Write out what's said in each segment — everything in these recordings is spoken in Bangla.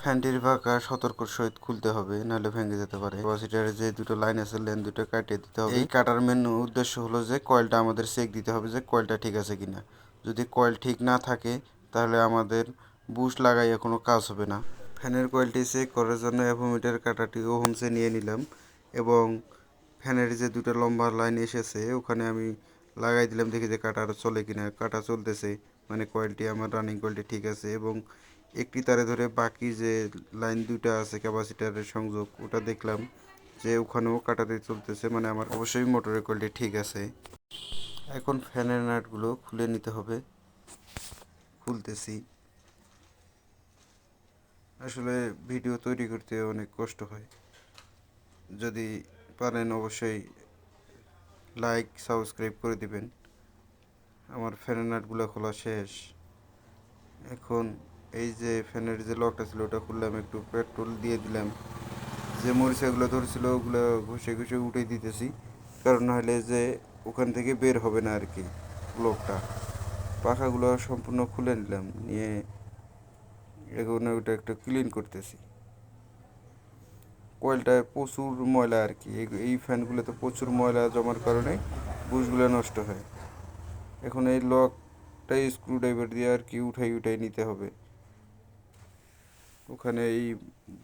ফ্যানটির পাকা সতর্ক সহিত খুলতে হবে, নাহলে ভেঙে যেতে পারে। ক্যাপাসিটারে যে দুটো লাইন আছে লাইন দুটো কাটিয়ে দিতে হবে। এই কাটার মেন উদ্দেশ্য হলো যে কয়েলটা আমাদের চেক দিতে হবে যে কয়েলটা ঠিক আছে কিনা। যদি কয়েল ঠিক না থাকে, তাহলে আমাদের বুশ লাগাইয়া কোনো কাজ হবে না। ফ্যানের কয়েলটি চেক করার জন্য অ্যাভোমিটার কাটাটি ওহমসে নিয়ে নিলাম এবং ফ্যানের যে দুটো লম্বা লাইন এসেছে, ওখানে আমি লাগাই দিলাম দেখি যে কাটা চলে কিনা। কাটা চলতেছে মানে কয়েলটি আমার রানিং কয়েলটি ঠিক আছে এবং একটি তারে ধরে বাকি যে লাইন দুইটা আছে, ক্যাপাসিটারের সংযোগ, ওটা দেখলাম যে ওখানেও কাটাতে চলতেছে মানে আমার অবশ্যই মোটরের কয়েলটি ঠিক আছে। এখন ফ্যানের নাটগুলো খুলে নিতে হবে। খুলতেছি। আসলে ভিডিও তৈরি করতে অনেক কষ্ট হয়। যদি পারেন অবশ্যই লাইক সাবস্ক্রাইব করে দিবেন। আমার ফ্যানের নাটগুলো খোলা শেষ। এখন এই যে ফ্যানের যে লকটা ছিল, ওটা খুললাম, একটু পেট্রোল দিয়ে দিলাম। যে মরিচাগুলো ধরছিল, ওগুলো ঘষে ঘষে উঠে দিতেছি। কারণ নাহলে যে ওখান থেকে বের হবে না আর কি লকটা। পাখাগুলো সম্পূর্ণ খুলে নিলাম, নিয়ে এখন ওটা একটু ক্লিন করতেছি। কয়েলটায় প্রচুর ময়লা আর কি এই- ফ্যানগুলোতে প্রচুর ময়লা জমার কারণে বুশগুলো নষ্ট হয়। এখন এই লকটা স্ক্রুড্রাইভার দিয়ে আর কি উঠাই উঠাই নিতে হবে। ওখানে এই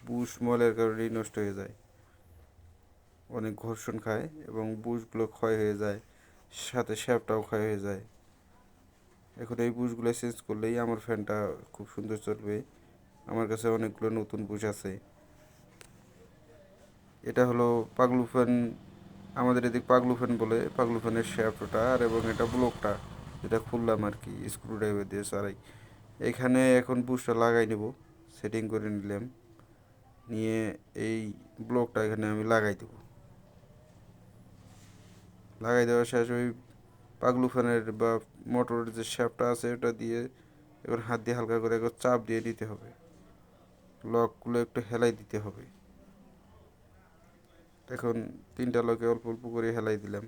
বুশ মলের কারণেই নষ্ট হয়ে যায়। অনেক ঘর্ষণ খায় এবং বুশগুলো ক্ষয় হয়ে যায়, সাথে শ্যাপটাও ক্ষয় হয়ে যায়। এখন এই বুশগুলো চেঞ্জ করলেই আমার ফ্যানটা খুব সুন্দর চলবে। আমার কাছে অনেকগুলো নতুন বুশ আছে। এটা হলো পাগলু ফ্যান, আমাদের এদিক পাগলু ফ্যান বলে, পাগলু ফ্যানের শ্যাফটটা আর এবং এটা ব্লকটা, যেটা খুললাম আর কি স্ক্রু ড্রাইভার দিয়ে সারাই। এখানে এখন বুশটা লাগাই নেব। সেটিং করে নিলাম। নিয়ে এই ব্লকটা এখানে আমি লাগাই দেবো। লাগাই দেওয়া শেষ ওই পাগলু ফ্যানের বা মোটরের যে শ্যাপটা আছে, ওটা দিয়ে এবার হাত দিয়ে হালকা করে একবার চাপ দিয়ে দিতে হবে। লকগুলো একটু হেলাই দিতে হবে। এখন তিনটা লকে অল্প অল্প করে হেলাই দিলাম।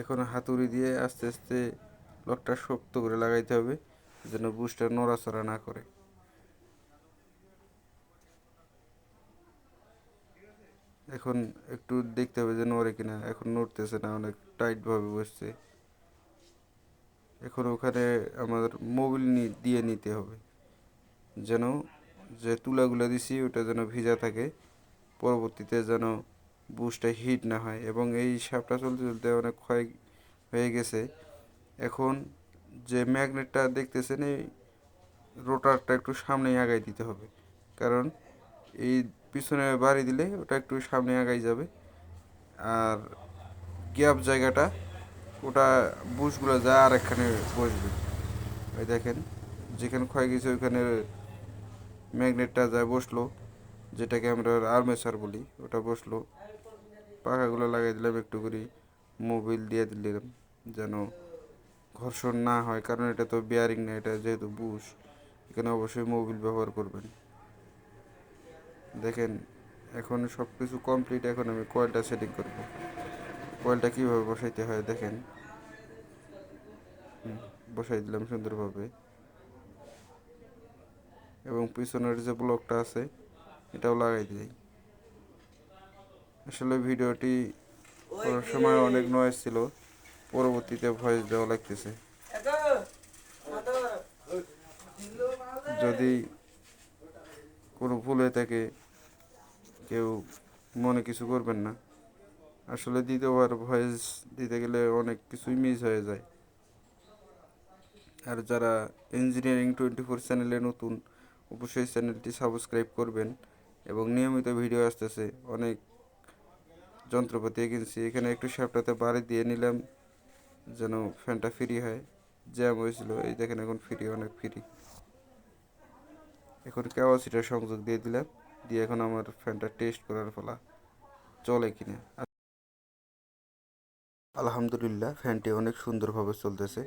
এখন হাতুড়ি দিয়ে আস্তে আস্তে লকটা শক্ত করে লাগাইতে হবে, যেন বুশটা নড়াচড়া না করে। এখন একটু দেখতে হবে যে নড়ে কিনা, এখন নড়তেছে না, অনেক টাইটভাবে বসছে। এখন ওখানে আমাদের মোবিল দিয়ে নিতে হবে। যেন যে তুলাগুলো দিছি, ওটা যেন ভিজা থাকে, পরবর্তীতে যেন বুশটা হিট না হয়। এবং এই সাপটা চলতে চলতে অনেক ক্ষয় হয়ে গেছে। এখন যে ম্যাগনেটটা দেখতেছেন, এই রোটারটা একটু সামনে আগাই দিতে হবে। কারণ এই পিছনে বাড়ি দিলে ওটা একটু সামনে আগাই যাবে। আর গ্যাপ জায়গাটা, ওটা বুশগুলো যায় আর এখানে বসবে। ওই দেখেন, যেখানে ক্ষয় গেছে ওইখানে ম্যাগনেটটা যায় বসল, যেটাকে আমরা আর্মেচার বলি, ওটা বসল। পাখাগুলো লাগাই দিলাম একটু করে, মোবিল দিয়ে দিলাম, যেন ঘর্ষণ না হয়, কারণ এটা তো বিয়ারিং না, এটা যেহেতু বুশ, এখানে অবশ্যই মোবিল ব্যবহার করবেন। দেখেন, এখন সব কিছু কমপ্লিট এখন আমি কয়েলটা সেটিং করব। কয়েলটা কীভাবে বসাইতে হয়, দেখেন। বসাই দিলাম সুন্দরভাবে। এবং পিছনের যে ব্লকটা আছে, এটাও লাগাই দিই। আসলে ভিডিওটি করার সময় অনেক নয়েজ ছিল। পরবর্তীতে ভয়েস দেওয়া লাগতেছে। যদি কোনো ভুল হয়ে থাকে, কেউ মনে কিছু করবেন না। আসলে দ্বিতীয়বার ভয়েস দিতে গেলে অনেক কিছুই মিস হয়ে যায়। আর যারা ইঞ্জিনিয়ারিং টোয়েন্টি ফোর চ্যানেলে নতুন, অবশ্যই চ্যানেলটি সাবস্ক্রাইব করবেন এবং নিয়মিত ভিডিও আসতেছে। অনেক যন্ত্রপাতি কিনছি এখানে একটু শ্যাপটাতে বাড়ি দিয়ে নিলাম। যেন ফ্যানটা ফ্রি হয়। জ্যাম হয়েছিল, এই দেখেন এখন ফ্রি অনেক ফ্রি এখন ক্যাপাসিটার সংযোগ দিয়ে দিলাম, দিয়ে এখন আমার ফ্যানটা টেস্ট করার ফলা চলে কিনা। আলহামদুলিল্লাহ, ফ্যানটি অনেক সুন্দরভাবে চলতেছে।